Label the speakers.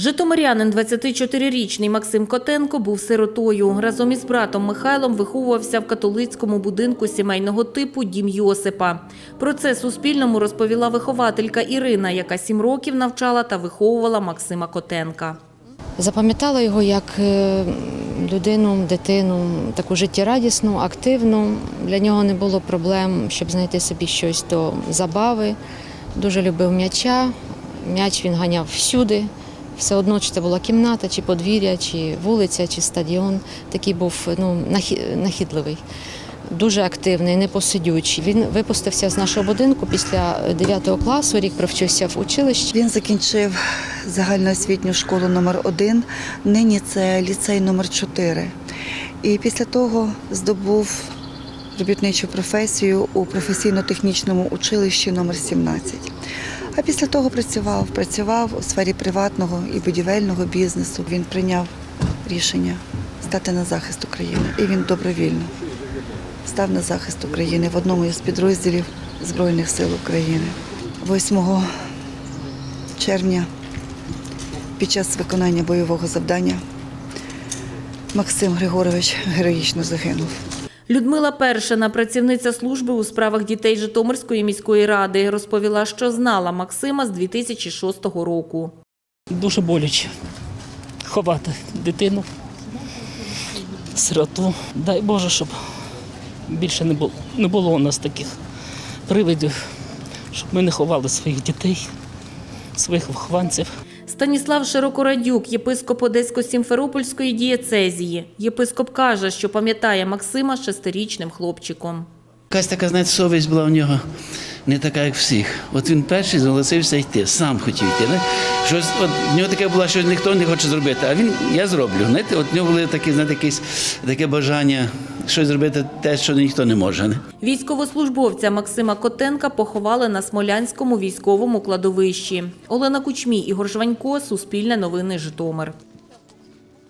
Speaker 1: Житомирянин 24-річний Максим Котенко був сиротою. Разом із братом Михайлом виховувався в католицькому будинку сімейного типу «Дім Йосипа». Про це Суспільному розповіла вихователька Ірина, яка сім років навчала та виховувала Максима Котенка.
Speaker 2: Запам'ятала його як е, людину, дитину, таку життєрадісну, активну. Для нього не було проблем, щоб знайти собі щось до забави. Дуже любив м'яча. М'яч він ганяв всюди. Все одно, чи це була кімната, чи подвір'я, чи вулиця, чи стадіон. Такий був ну, нахідливий. Дуже активний, непосидючий. Він випустився з нашого будинку після 9 класу, рік провчився в училищі.
Speaker 3: Він закінчив загальноосвітню школу номер 1 нині це ліцей номер 4 І після того здобув робітничу професію у професійно-технічному училищі номер 17 А після того працював, працював у сфері приватного і будівельного бізнесу. Він прийняв рішення стати на захист України. І він добровільно став на захист України в одному із підрозділів Збройних сил України. 8 червня під час виконання бойового завдання Максим Григорович героїчно загинув.
Speaker 1: Людмила Першина, працівниця служби у справах дітей Житомирської міської ради, розповіла, що знала Максима з 2006 року.
Speaker 4: Дуже боляче ховати дитину, сироту. Дай Боже, щоб більше не було, не було у нас таких привидів, щоб ми не ховали своїх дітей, своїх вихованців.
Speaker 1: Станіслав Широкорадюк, єпископ Одесько-Сімферопольської дієцезії. Єпископ каже, що пам'ятає Максима шестирічним хлопчиком.
Speaker 5: Якась така, знаєте, совість була в нього не така, як всіх. От він перший зголосився йти, сам хотів йти. Не? Щось, от, в нього таке було, що ніхто не хоче зробити, а він я зроблю. Знаєте, от в нього було таке, знаєте, якесь таке бажання щось зробити, те, що ніхто не може. Не?
Speaker 1: Військовослужбовця Максима Котенка поховали на Смолянському військовому кладовищі. Олена Кучмій, Ігор Жванько, Суспільне новини Житомир.